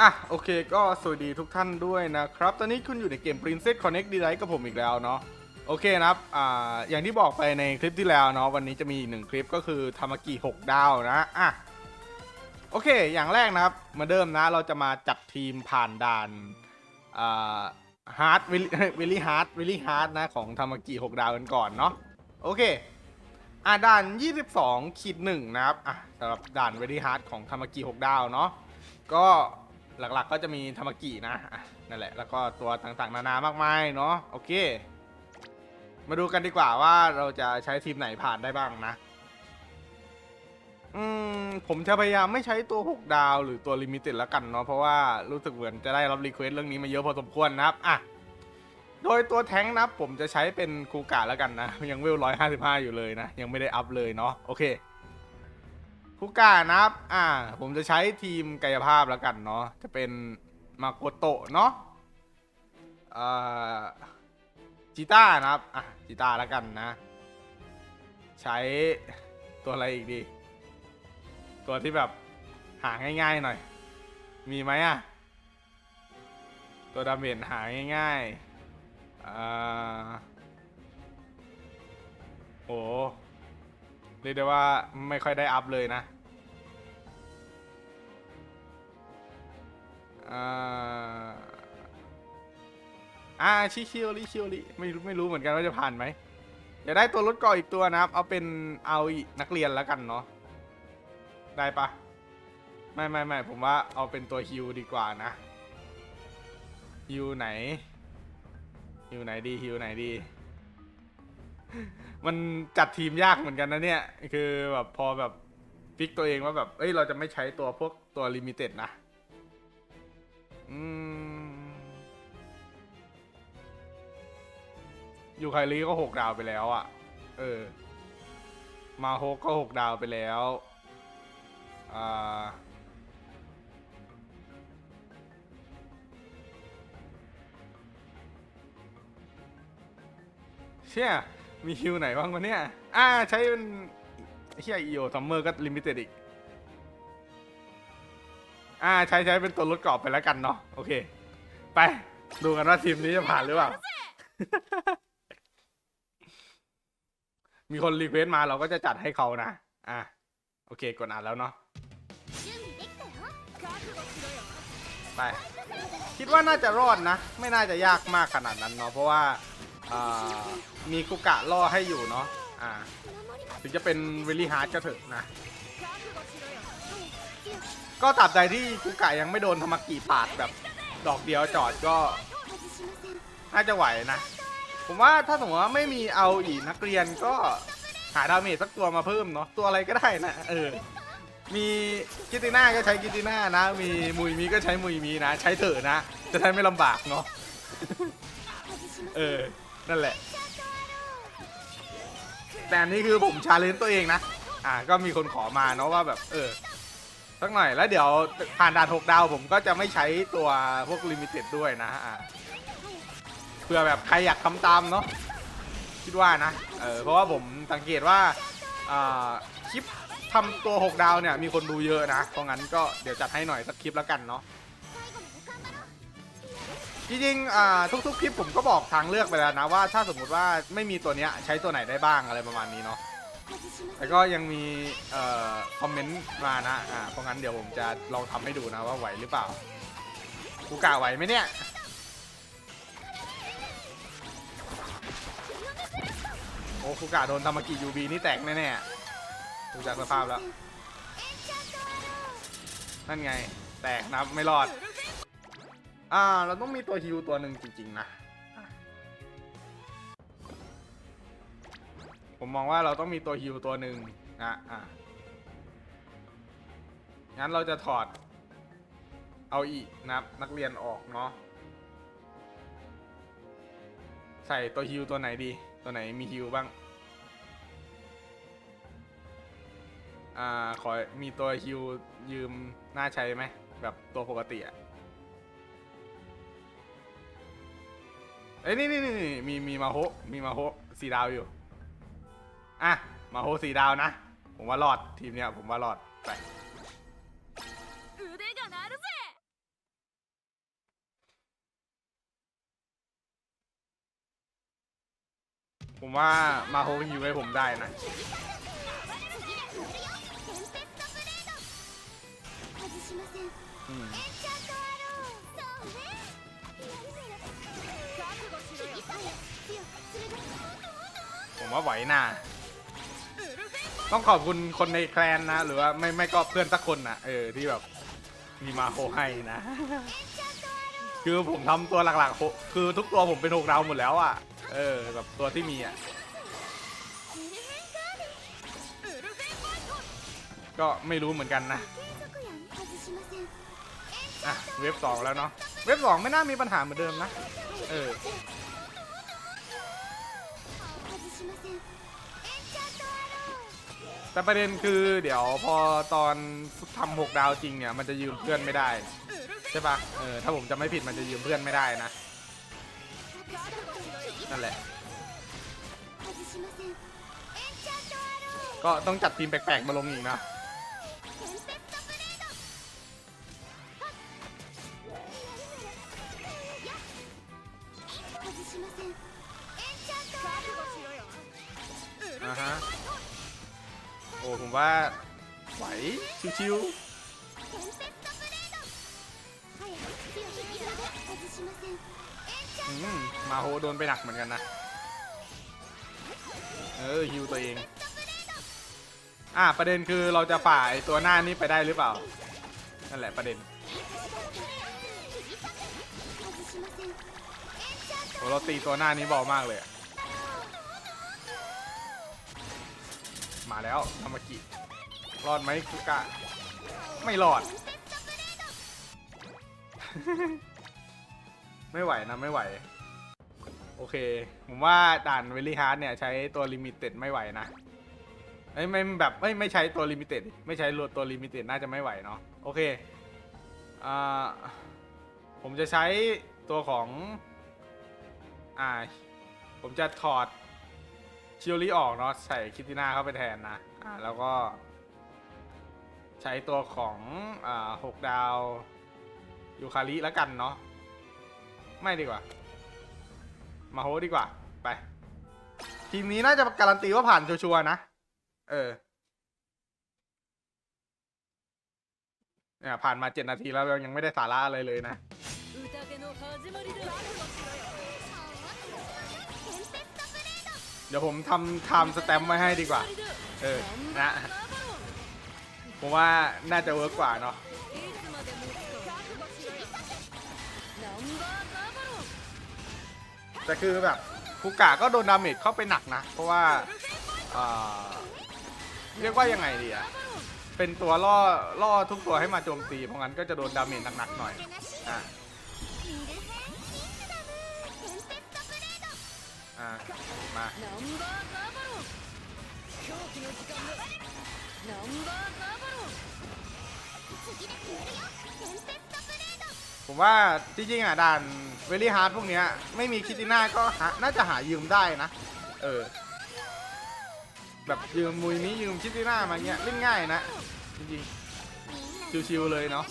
อะโอเคก็สวัสดีทุกท่านด้วยนะครับ ตอนนี้คุณอยู่ในเกม Princess Connect d e l i g h t กับผมอีกแล้วเนาะโอเคนะครับอ่าอย่างที่บอกไปในคลิปที่แล้วเนาะวันนี้จะมีอีกหนึ่งคลิปก็คือทามากิ6ดาวนะอะโอเค อย่างแรกนะครับมาเดิมนะเราจะมาจัดทีมผ่านด่านอ่าฮาร์ดวิลลี่ฮาร์ดวิลลี่ฮาร์ดนะของทามากิ6ดาวกันก่อนเนาะโอเคอะด่าน 22ขีดหนึ่งนะครับอะสำหรับด่านเวดี้ฮาร์ดของธรรมกิ6ดาวเนาะก็ หลักๆ ก็จะมีธรรมกินะอะนั่นแหละ แล้วก็ตัวต่างๆ นานามากมายเนาะโอเค มาดูกันดีกว่าว่าเราจะใช้ทีมไหนผ่านได้บ้างนะ อืม ผมจะพยายามไม่ใช้ตัว 6 ดาว หรือตัวลิมิเต็ดแล้วกันเนาะเพราะว่ารู้สึกเหมือนจะได้รับรีเควสเรื่องนี้มาเยอะพอสมควรนะครับอะโดยตัวแท้งนับผมจะใช้เป็นคูกะแล้วกันนะ ยังเวลร้อยห้าสิบห้าอยู่เลยนะ ยังไม่ได้อัพเลยเนาะโอเค คูกะนะครับ อ่า ผมจะใช้ทีมกายภาพแล้วกันเนาะ จะเป็นมาโกโตะเนาะอ่าจิต้านะครับ อะจิต้าแล้วกันนะ ใช้ตัวอะไรอีกดี ตัวที่แบบหาง่ายๆหน่อย มีไหมอะ ตัวดาเมจหาง่ายๆอ่าโอ้ เรียกได้ว่าไม่ค่อยได้อัพเลยนะอ่าอาชิคิโอริชิโอริไม่รู้ไม่รู้เหมือนกันว่าจะผ่านไหมเดี๋ยวได้ตัวรถเกาะอีกตัวนะครับ เอาเป็นเอาอีนักเรียนแล้วกันเนาะได้ปะไม่ไม่ไม่ผมว่าเอาเป็นตัวฮิวดีกว่านะฮิวไหนฮิวไหนดีฮิวไหนดี มันจัดทีมยากเหมือนกันนะเนี่ย คือแบบพอแบบฟิกตัวเองว่าแบบ เอ้ยเราจะไม่ใช้ตัวพวกตัวลิมิเต็ดนะ อืมยูไคลีก็หกดาวไปแล้วอะ่ะ เออ มาโฮกก็หกดาวไปแล้ว อ่าเชี่ย มีคิวไหนบ้างวะเนี่ย อ่า ใช้เป็นเฮียอีโอทัมเมอร์ก็ลิมิเต็ดอีก อ่า ใช้ใช้เป็นตัวรถกรอบไปแล้วกันเนาะ โอเค ไป ดูกันว่าทีมนี้จะผ่านหรือเปล่า มีคนรีเควสต์มาเราก็จะจัดให้เขานะ อ่าโอเค กดอ่านแล้วเนาะ ไป คิดว่าน่าจะรอดนะ ไม่น่าจะยากมากขนาดนั้นเนาะ เพราะว่า มีกุกะล่อให้อยู่เนาะอ่าถึงจะเป็นเวลี่ฮาร์ดก็เถอะนะ ก็ตราบใดที่กุกะยังไม่โดนธรรมกีปาดแบบดอกเดียวจอดก็น่าจะไหวนะ ผมว่าถ้าสมมติว่าไม่มีเอาอีนักเรียนก็หาดาเมจสักตัวมาเพิ่มเนาะตัวอะไรก็ได้นะเออมีกิติน่าก็ใช้กิติน่านะ มีมุยมีก็ใช้มุยมีนะ ใช้เถอะนะ จะใช้ไม่ลำบากเนาะเออ นั่นแหละ แต่อันนี้คือผมชาเลนจ์ตัวเองนะ อ่า ก็มีคนขอมาเนาะว่าแบบ เออ สักหน่อย แล้วเดี๋ยวผ่านด่านหกดาวผมก็จะไม่ใช้ตัวพวกลิมิเต็ดด้วยนะอ่าเผื่อแบบใครอยากทำตามเนาะ คิดว่านะ เออ เพราะว่าผมสังเกตว่า อ่า คลิปทำตัว 6 ดาวเนี่ย มีคนดูเยอะนะ เพราะงั้นก็เดี๋ยวจัดให้หน่อยสักคลิปแล้วกันเนาะ จริงๆอ่าทุกๆคลิปผมก็บอกทางเลือกไปแล้วนะว่าถ้าสมมุติว่าไม่มีตัวนี้ใช้ตัวไหนได้บ้างอะไรประมาณนี้เนาะแล้วก็ยังมีออคอมเมนต์มานะเพราะงั้นเดี๋ยวผมจะลองทำให้ดูนะว่าไหวหรือเปล่ากูกะไหวไหมเนี่ยโอ้กูกะโดนทามากิยูบีนี่แตกแน่ๆดูจากสภาพแล้ว นั่นไง แตกนะไม่รอด อ่า เราต้องมีตัวฮิวตัวหนึ่งจริง ๆ นะ ผมมองว่าเราต้องมีตัวฮิวตัวหนึ่งนะอะงั้นเราจะถอด เอาอีกนะครับนักเรียนออกเนาะใส่ตัวฮิวตัวไหนดี ตัวไหนมีฮิวบ้าง อ่า ขอมีตัวฮิวยืมน่าใช้ไหม แบบตัวปกติอะ เอ้ยนี่นี่นี่มีมีมาโฮมีมาโฮสีดาวอยู่ อะ มาโฮสีดาวนะ ผมว่ารอดทีมเนี้ยผมว่ารอดไปผมว่ามาโฮยิงให้ผมได้นะอืม มว่าไหวหน้า ต้องขอบคุณคนในแคลนนะ หรือว่าไม่ไม่ก็เพื่อนสักคนนะเออที่แบบมีมาโคให้นะ คือผมทำตัวหลักๆ คือทุกตัวผมเป็นหกดาวหมดแล้วอะ เออแบบตัวที่มีอะ ก็ไม่รู้เหมือนกันนะอะเว็บสองแล้วเนาะ เว็บสองไม่น่ามีปัญหาเหมือนเดิมนะ เออ แต่ประเด็นคือเดี๋ยวพอตอนทำหกดาวจริงเนี่ยมันจะยืมเพื่อนไม่ได้ใช่ปะเออถ้าผมจะไม่ผิดมันจะยืมเพื่อนไม่ได้นะนั่นแหละ ก็ต้องจัดทีมแปลกๆมาลงอีกนะ ว่าไหวชิวๆมาโฮโดนไปหนักเหมือนกันนะ เออฮิวตัวเอง อ่าประเด็นคือเราจะฝ่ายตัวหน้านี้ไปได้หรือเปล่า นั่นแหละประเด็นโหเราตีตัวหน้านี้บามากเลย แล้วธรรมกิรอดไหมคุกะ ไม่รอด ไม่ไหวนะไม่ไหว โอเค ผมว่าด่านเวลี่ฮาร์ดเนี่ยใช้ตัวลิมิเต็ดไม่ไหวนะเอ้ยไม่แบบไม่ไม่ใช้ตัวลิมิเต็ดไม่ใช้ตัวลิมิเต็ดน่าจะไม่ไหวเนาะโอเคอ่าผมจะใช้ตัวของอ่าผมจะถอด ชิโอริออกเนาะใส่คิติน่าเข้าไปแทนนะอ่าแล้วก็ ใช้ตัวของอ่าหกดาวยูคาริแล้วกันเนาะไม่ดีกว่า มาโฮดีกว่า ไป ทีมนี้น่าจะการันตีว่าผ่านชัวร์ๆนะ เออเนี่ยผ่านมาเจ็ดนาทีแล้วยังไม่ได้สาระอะไรเลยนะ เดี๋ยวผมทำไทม์สแตมป์ไว้ให้ดีกว่า เออ นะ ผมว่าน่าจะเวิร์กกว่าเนาะ แต่คือแบบคูกะก็โดนดาเมจเข้าไปหนักนะ เพราะว่าเรียกว่ายังไงดีอะเป็นตัวล่อ ล่อทุกตัวให้มาโจมตี เพราะงั้นก็จะโดนดาเมจหนักๆหน่อยอะ มาผมว่าจริงๆอะด่านเวลี่ฮาร์ดพวกเนี้ยไม่มีคิติน่าก็น่าจะหายืมได้นะ เออ แบบยืมมุยนี้ยืมคิติน่ามาเงี้ยเล่นง่ายนะ จริงๆ ชิวๆเลยเนาะ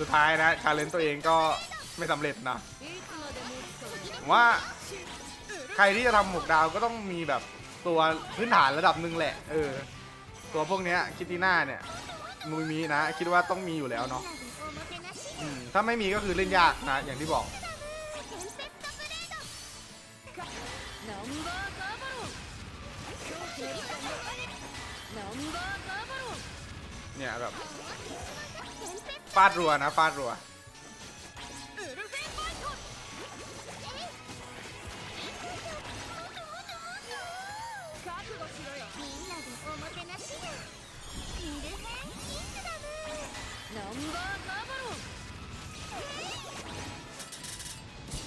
สุดท้ายนะชาเลนจ์ตัวเองก็ไม่สำเร็จนะว่าใครที่จะทำหมวกดาวก็ต้องมีแบบตัวพื้นฐานระดับหนึ่งแหละ เออ ตัวพวกนี้คิตติน่าเนี่ยมุยมีนะ คิดว่าต้องมีอยู่แล้วเนาะถ้าไม่มีก็คือเล่นยากนะ อย่างที่บอกเนี่ยแบบ ฟาดรัวนะฟาดรัว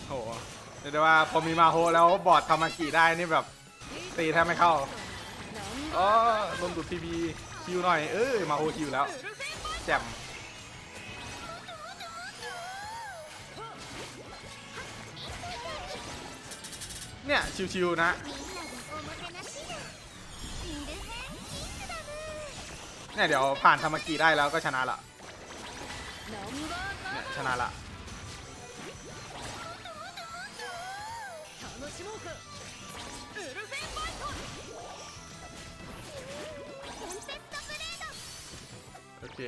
โหเรียกว่าพอมีมาโฮแล้วบอดทามากิได้นี่แบบ ตีแทบไม่เข้าอ๋อลมดูดพีบีคิวหน่อย เอ้ยมาโฮคิวแล้ว แจ่ม เนี่ย ชิวๆนะเนี่ยเดี๋ยวผ่านธรรมกีได้แล้วก็ชนะละเนี่ยชนะละโอเค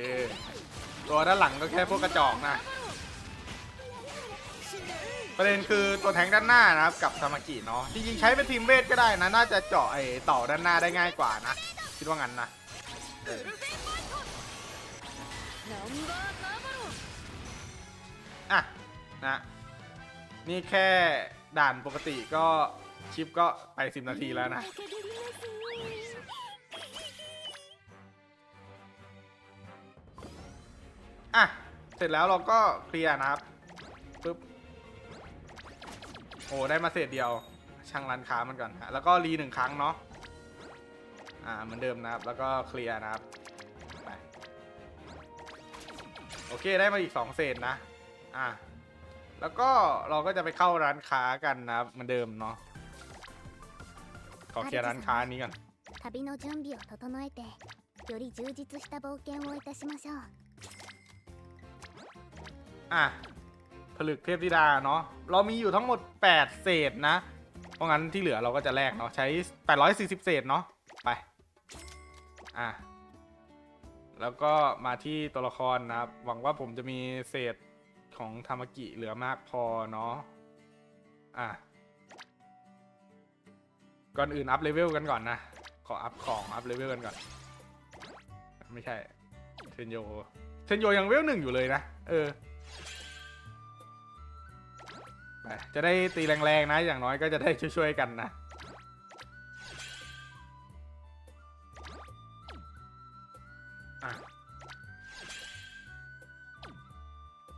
ตัวด้านหลังก็แค่พวกกระจอกนะ ประเด็นคือตัวแทงด้านหน้านะครับกับสมากิเนาะจริงๆใช้เป็นทีมเวทก็ได้นะ น่าจะเจาะไอ้ต่อด้านหน้าได้ง่ายกว่านะ คิดว่างั้นนะอะนะนี่แค่ด่านปกติก็ชิปก็ไปสิบนาทีแล้วนะ อะ เสร็จแล้วเราก็เคลียร์นะครับ โอ้ ได้มาเศษเดียว ช่างร้านค้ามันก่อนฮะแล้วก็รีหนึ่งครั้งเนาะ อ่า เหมือนเดิมนะครับ แล้วก็เคลียร์นะครับ ไป โอเค ได้มาอีก 2 เศษนะ อ่ะ แล้วก็เราก็จะไปเข้าร้านค้ากันนะครับ เหมือนเดิมเนาะ ขอเคลียร์ร้านค้านี้ก่อน 旅の準備を整えてより充実した冒険をいたしましょう อ่ะ ผ ลึกเทพธิดาเนาะเรามีอยู่ทั้งหมด 8 เศษนะ เพราะงั้นที่เหลือเราก็จะแลกเนาะใช้ 840 เศษเนาะไปอะแล้วก็มาที่ตัวละครนะครับ หวังว่าผมจะมีเศษของธรรมกิเหลือมากพอเนาะอะก่อนอื่นอัพเลเวลกันก่อนนะ ขออัพของอัพเลเวลกันก่อน ไม่ใช่เทนโยเทนโยยังเวลหนึ่งอยู่เลยนะ เออ จะได้ตีแรงๆนะ อย่างน้อยก็จะได้ช่วยๆกันนะ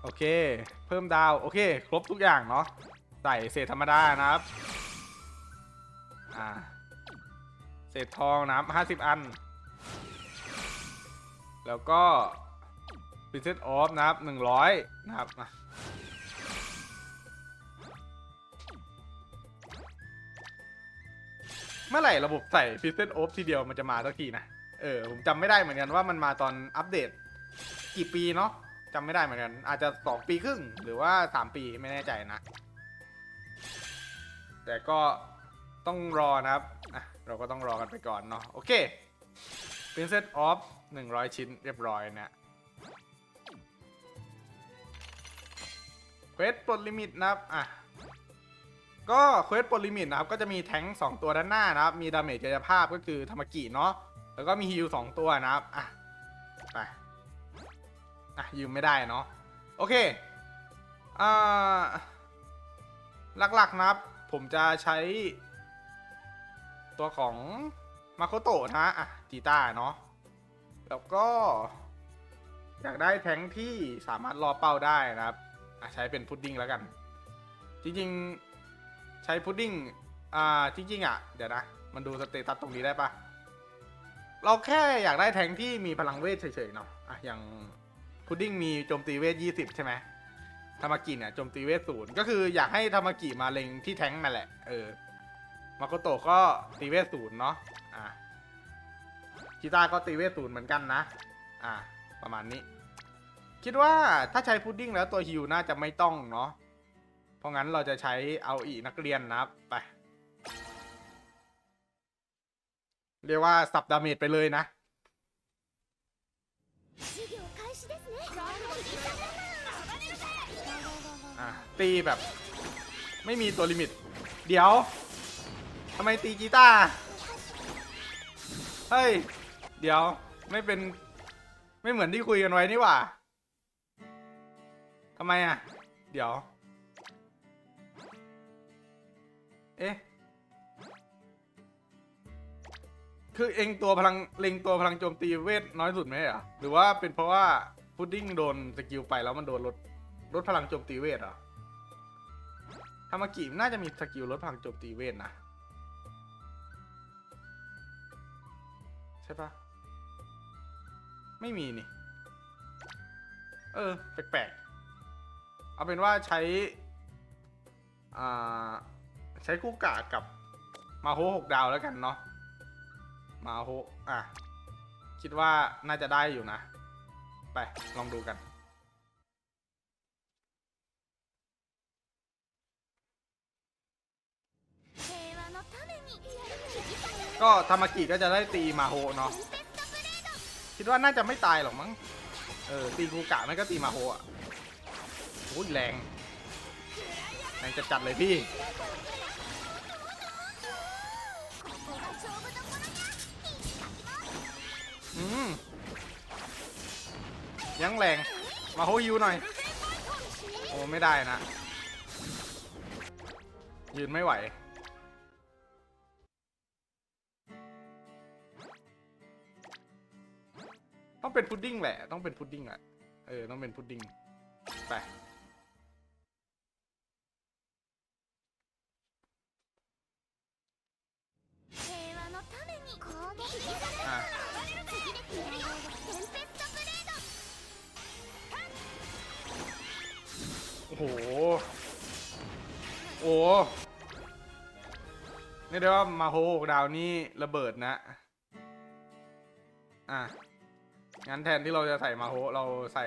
โอเค เพิ่มดาว โอเค ครบทุกอย่างเนาะ ใส่เศษธรรมดานะครับ อ่า เศษทองนะครับห้าสิบอัน แล้วก็ Princess of นะครับหนึ่งร้อยนะครับ เมื่อไหร่ระบบใส่ Princess of ทีเดียวมันจะมาสักทีนะ เออ ผมจำไม่ได้เหมือนกันว่ามันมาตอนอัปเดต กี่ปีเนาะจำไม่ได้เหมือนกัน อาจจะ 2 ปีครึ่ง หรือว่า 3 ปีไม่แน่ใจนะ แต่ก็ต้องรอนะครับอะเราก็ต้องรอกันไปก่อนเนาะโอเค Princess of 100 ชิ้นเรียบร้อยนะเควสปลดลิมิตนะครับ อะ ก็เควสปลิมิตนะครับก็จะมีแท้งค์2ตัวด้านหน้านะครับ มีดาเมจกายภาพก็คือธรรมกิเนาะแล้วก็มีฮิล2ตัวนะครับอะไปอะยืมไม่ได้เนาะโอเคอ่าหลักๆนะครับ ผมจะใช้ ตัวของมาโคโตะนะฮะอะจีต้าเนาะแล้วก็ อยากได้แท้งที่สามารถรอเป้าได้นะครับ อะใช้เป็นพุดดิ้งแล้วกัน จริงๆ ใช้พุดดิ้ง อ่า จริง ๆ อะ เดี๋ยวนะ มันดูสเตตัสตรงนี้ได้ปะเราแค่อยากได้แท้งที่มีพลังเวทเฉยๆเนาะอะอย่างพุดดิ้งมีโจมตีเวท 20 ใช่ไหมธรรมกิเนี่ยโจมตีเวทศูนย์ก็คืออยากให้ธรรมกิมาเล็งที่แท้งนั่นแหละ เออ มาโกโตก็ตีเวทศูนย์เนาะ อะกีตาก็ตีเวทศูนย์เหมือนกันนะ อะ ประมาณนี้ คิดว่าถ้าใช้พุดดิ้งแล้วตัวฮิวน่าจะไม่ต้องเนาะ เพราะงั้นเราจะใช้เอาอีนักเรียนนะครับไป เรียกว่าสับดาเมจไปเลยนะตีแบบ ไม่มีตัวลิมิต เดี๋ยวทำไมตีกีตาร์เฮ้ย เดี๋ยวไม่เป็น ไม่เหมือนที่คุยกันไว้นี่หว่าทำไมอะ เดี๋ยว เอ๊ะ คือเองตัวพลังเล็งตัวพลังโจมตีเวทน้อยสุดไหมอะหรือว่าเป็นเพราะว่าพุดดิ้งโดนสกิลไปแล้วมันโดนลดลดพลังโจมตีเวทอะธรรมกิน่าจะมีสกิลลดพลังโจมตีเวทนะ ใช่ปะไม่มีนี่ เออ แปลกๆ เอาเป็นว่าใช้ อ่า ใช้คู่กะกับมาโฮหกดาวแล้วกันเนาะมาโฮอะ คิดว่าน่าจะได้อยู่นะ ไป ลองดูกัน ก็ธรรมกิก็จะได้ตีมาโฮเนาะคิดว่าน่าจะไม่ตายหรอกมั้งเออตีกูกะไม่ก็ตีมาโฮอะโห้แรงแรงจัดๆเลยพี่ อืมยังแรง มาโฮฮิวหน่อย โอ้ไม่ได้นะ ยืนไม่ไหว ต้องเป็นพุดดิ้งแหละ ต้องเป็นพุดดิ้งแหละ เออ ต้องเป็นพุดดิ้ง ไป นี่ได้ว่ามาโฮดาวนี้ระเบิดนะ อะ งั้นแทนที่เราจะใส่มาโฮเราใส่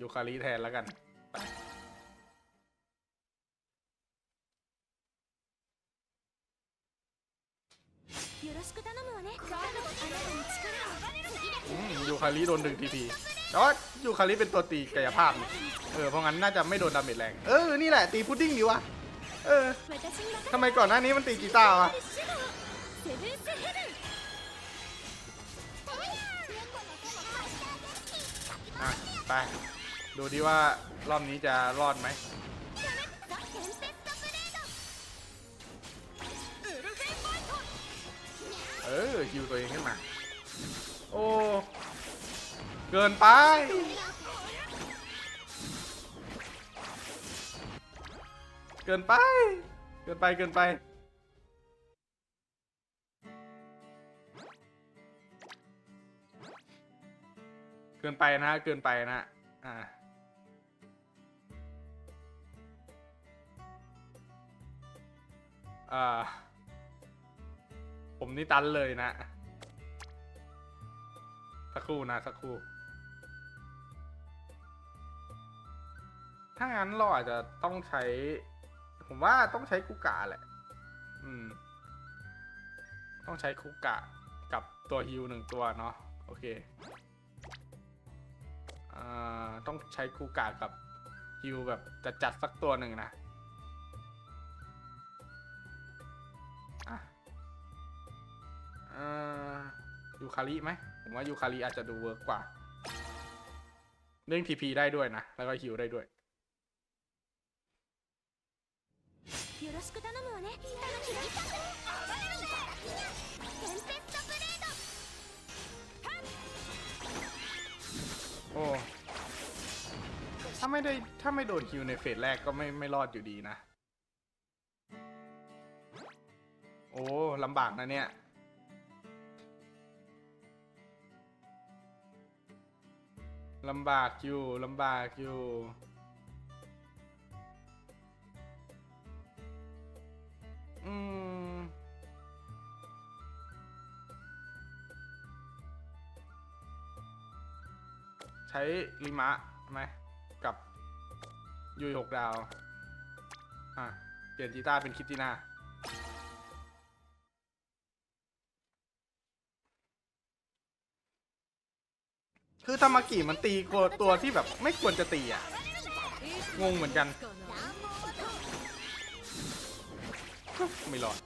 ยูคาลิแทนแล้วกัน ยูคาลิโดนดึงทีทีแต่ยูคาลิเป็นตัวตีกายภาพ เออ เพราะงั้นน่าจะไม่โดนดาเมจแรง เออ นี่แหละ ตีพุดดิ้งดีวะ ทำไมก่อนหน้านี้มันตีกีตาร์วะอะไป ดูดิว่ารอบนี้จะรอดไหมเออคิวตัวเองขึ้นมา โอ้ เกินไป เกินไป เกินไป เกินไป เกินไปนะ เกินไปนะ อ่าอ่า ผมนี่ตันเลยนะ สักครู่นะ สักครู่ถ้างั้นเราอาจจะต้องใช้ ผมว่าต้องใช้คุกะแหละ อืม ต้องใช้คุกะกับตัวฮิวหนึ่งตัวเนาะ โอเค อ่า ต้องใช้คุกะกับฮิวแบบจัดจัดๆสักตัวหนึ่งนะอ่ายูคาริไหมผมว่ายูคาริอาจจะดูเวิร์กกว่า เรื่องทีพีได้ด้วยนะ แล้วก็ฮิวได้ด้วย よろしく頼むわね楽しみテンペストブレード โอ้ ถ้าไม่ได้ ถ้าไม่โดนฮิวในเฟสแรกก็ไม่ไม่รอดอยู่ดีนะ โอ้ลำบากนะเนี่ย ลำบากอยู่ ลำบากอยู่ อืม ใช้ลิมะไหมกับยุยหกดาว อะ เปลี่ยนจีต้าเป็นคิตติน่าคือธรรมากิมันตีตัวที่แบบไม่ควรจะตีอะ งงเหมือนกัน ไม่รอด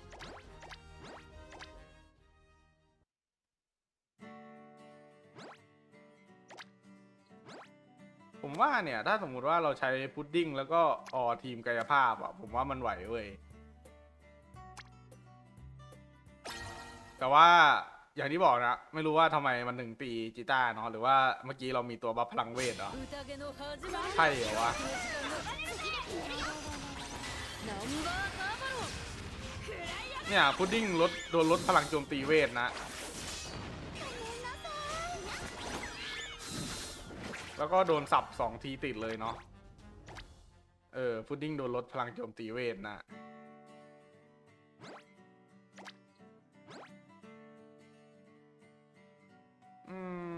ผมว่าเนี่ยถ้าสมมุติว่าเราใช้พุดดิ้งแล้วก็ออทีมกายภาพอะ ผมว่ามันไหวเว้ยแต่ว่าอย่างที่บอกนะ ไม่รู้ว่าทำไมมันหนึ่งปีจิต้าเนาะหรือว่าเมื่อกี้เรามีตัวบัฟพลังเวทเหรอใช่เหรอวะ เนี่ยพุดดิ้งลดโดนลดพลังโจมตีเวทนะ แล้วก็โดนสับสองทีติดเลยเนาะ เออพุดดิ้งโดนลดพลังโจมตีเวทนะอืม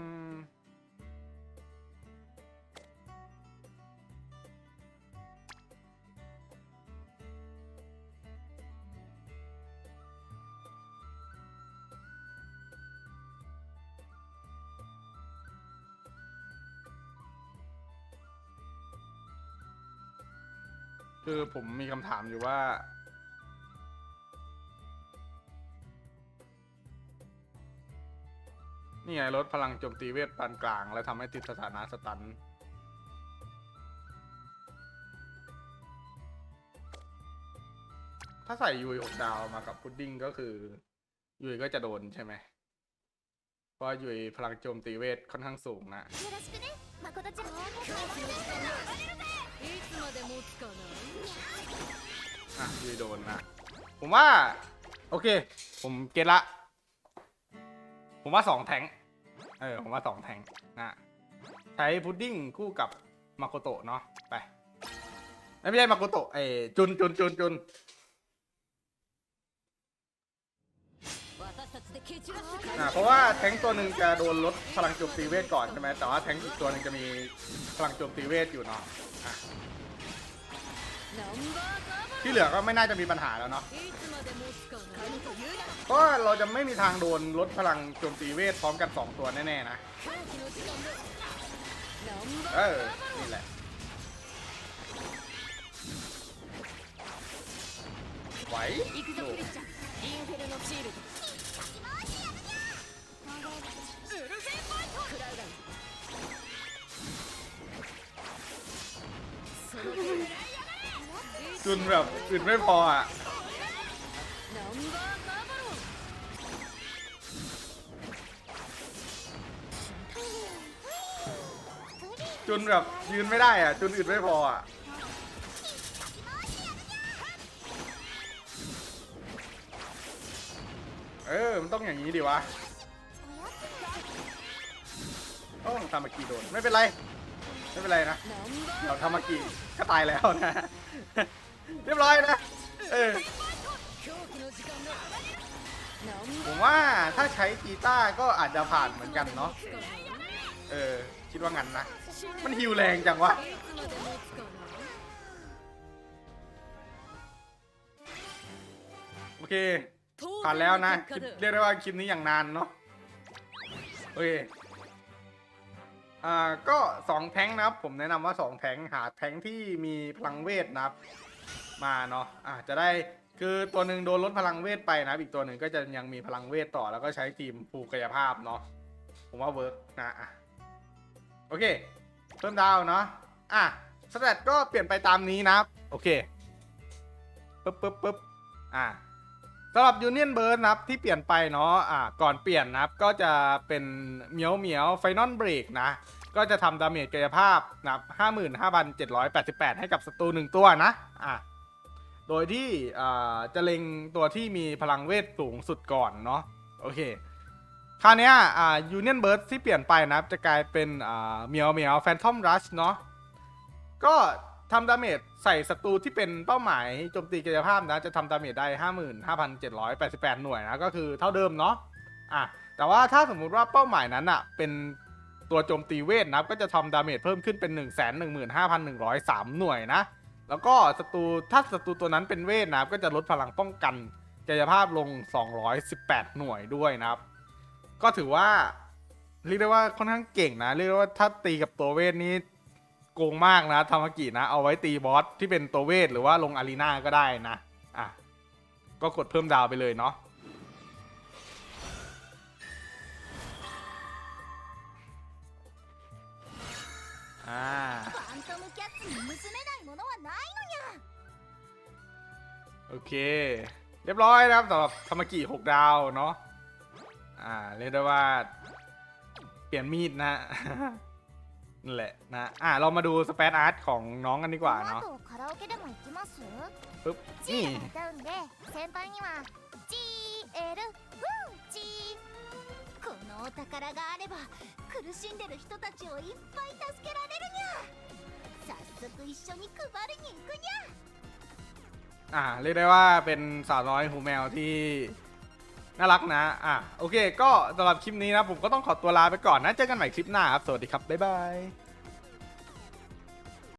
คือผมมีคำถามอยู่ว่า นี่ไงลดพลังโจมตีเวทปานกลาง และทำให้ติดสถานะสตัน ถ้าใส่ยุยหกดาวมากับพุดดิ้งก็คือ ยุยก็จะโดนใช่ไหม เพราะยุยพลังโจมตีเวทค่อนข้างสูงนะ อะไม่โดนนะ ผมว่า โอเค ผมเก็ตละ ผมว่าสองแทงเออ ผมว่าสองแทงนะ ใช้พุดดิ้งคู่กับมาโกโตะเนาะ ไป ไม่ใช่มาโกโตะเอจุนจุนจุนจุน เพราะว่าแทงค์ตัวหนึ่งจะโดนลดพลังโจมตีเวทก่อนใช่ไหมแต่ว่าแทงค์อีกตัวหนึ่งจะมีพลังโจมตีเวทอยู่เนาะะที่เหลือก็ไม่น่าจะมีปัญหาแล้วเนาะก็เราจะไม่มีทางโดนลดพลังโจมตีเวทพร้อมกัน 2 ตัวแน่ๆนะเออนี่แหละไหว จุนแบบอึดไม่พออะจุนแบบยืนไม่ได้อะจุนอึดไม่พออะเออ มันต้องอย่างนี้ดิวะ ต้องทำมากี่โดน ไม่เป็นไร ไม่เป็นไรนะ เดี๋ยวทำมากี่็ตายแล้วนะ เรียบร้อยนะผมว่าถ้าใช้ทีต้าก็อาจจะผ่านเหมือนกันเนาะ เออ คิดว่างั้นนะ มันฮิวแรงจังวะ โอเค ผ่านแล้วนะเรียกได้ว่าคลิปนี้อย่างนานเนาะ โอเค อ่าก็สองแท้งนะครับ ผมแนะนำว่าสองแท้งหาแท้งที่มีพลังเวทนะครับ มาเนาะอ่าจะได้คือตัวหนึ่งโดนลดพลังเวทไปนะอีกตัวหนึ่งก็จะยังมีพลังเวทต่อแล้วก็ใช้ทีมภูกายภาพเนาะผมว่าเวิร์กนะอะโอเค เพิ่มดาวเนาะอะสแตทก็เปลี่ยนไปตามนี้นะครับ โอเคปึ๊บปึ๊บปึ๊บอะ สำหรับยูเนียนเบิร์นะครับที่เปลี่ยนไปเนาะอ่าก่อนเปลี่ยนนะครับก็จะเป็นเหมียวเหมียวไฟนอลเบรกนะ ก็จะทำดาเมจกายภาพนะครับ55,788 ให้กับศัตรูหนึ่งตัวนะอะโดยที่อ่าจะเล็งตัวที่มีพลังเวทสูงสุดก่อนเนาะโอเคคราวนี้อ่ายูเนียนเบิร์ดที่เปลี่ยนไปนะครับจะกลายเป็นอ่าเหมียวเหมียวแฟนทอมรัชเนาะก็ ทำดาเมจใส่ศัตรูที่เป็นเป้าหมายโจมตีกายภาพนะ จะทำดาเมจได้ 55,788 หน่วยนะ ก็คือเท่าเดิมเนาะอะแต่ว่าถ้าสมมุติว่าเป้าหมายนั้นอะเป็นตัวโจมตีเวทนะก็จะทำดาเมจเพิ่มขึ้นเป็น 115,103 หน่วยนะ แล้วก็ศัตรูถ้าศัตรูตัวนั้นเป็นเวทนะก็จะลดพลังป้องกันกายภาพลง 218 หน่วยด้วยนะครับ ก็ถือว่าเรียกได้ว่าค่อนข้างเก่งนะ เรียกได้ว่าถ้าตีกับตัวเวทนี้ กงมากนะธรรมกินะ เอาไว้ตีบอสที่เป็นตัวเวทหรือว่าลงอารีนาก็ได้นะ อะ ก็กดเพิ่มดาวไปเลยเนาะโอเค เรียบร้อยนะครับสำหรับธรรมกิหกดาวเนาะอ่าเรียกได้ว่า เปลี่ยนมีดนะ นั่นแหละนะอ่าเรามาดูสเปซอาร์ตของน้องกันดีกว่าเนาะปึ๊บนี่このお宝があれば苦しんでる人たちをいっぱい助けられるにゃ早速一緒に配りに行くにゃอ่าเรียกได้ว่าเป็นสาวน้อยหูแมวที่ น่ารักนะ อะ โอเค ก็สำหรับคลิปนี้นะ ผมก็ต้องขอตัวลาไปก่อนนะ เจอกันใหม่คลิปหน้าครับ สวัสดีครับ บ๊ายบาย